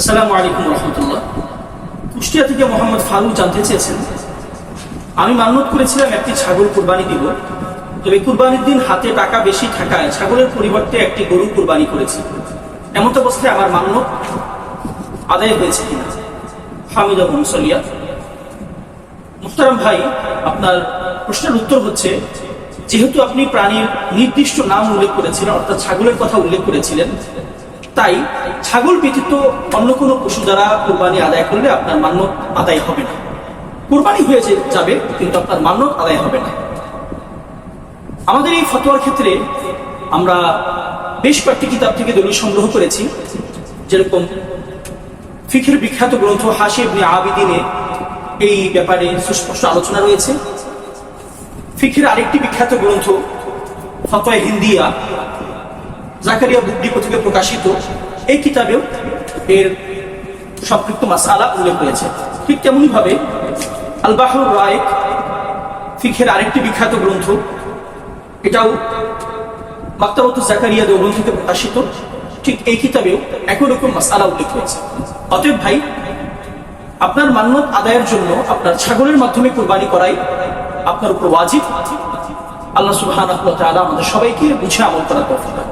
আসসালামু আলাইকুম রহমতুল্লাহ। কুষ্টিয়া থেকে মোহাম্মদ ফারুক জানতে চেয়েছেন, আমি মান্যত করেছিলাম একটি ছাগল কুরবানি দিব, তবে কুরবানির দিন হাতে টাকা বেশি থাকায় ছাগলের পরিবর্তে একটি গরু কুরবানি করেছি। এমন অবস্থায় আমার মান্যত আদায় হয়েছে কিনা? হামিদা মুসলিয়া মুখতারাম ভাই, আপনার প্রশ্নের উত্তর হচ্ছে, যেহেতু আপনি প্রাণীর নির্দিষ্ট নাম উল্লেখ করেছিলেন, অর্থাৎ ছাগলের কথা উল্লেখ করেছিলেন তাই ছাগল ব্যতীত অন্য কোনো পশু দ্বারা কোরবানি আদায় করলে আপনার মান্য আদায় হবে না। কোরবানি হয়ে যাবে, কিন্তু আপনার মান্য আদায় হবে না। আমাদের এই ফতোয়ার ক্ষেত্রে আমরা বেশ কয়েকটি কিতাব থেকে দলিল সংগ্রহ করেছি, যেরকম ফিখের বিখ্যাত গ্রন্থ হাসি ইবনে আবিদিনে এই ব্যাপারে সুস্পষ্ট আলোচনা রয়েছে। ফিখের আরেকটি বিখ্যাত গ্রন্থ ফতোয়া হিন্দিয়া জাকারিয়া ডিপো থেকে প্রকাশিত এই কিতাবেও এর সম্পৃক্ত মাসালা উল্লেখ করেছে ঠিক তেমনি ভাবে আল বাহর রায়েক ফিখের আরেকটি বিখ্যাত গ্রন্থ, এটাও মাক্তাবত জাকারিয়া দেওবন থেকে প্রকাশিত, ঠিক এই কিতাবেও একই রকম মাসালা উল্লেখ করেছে অতএব ভাই, আপনার মান্যত আদায়ের জন্য আপনার ছাগলের মাধ্যমে কোরবানি করাই আপনার উপর ওয়াজিব। আল্লাহ ওয়া আমাদের সবাইকে বুঝে আমল করার দান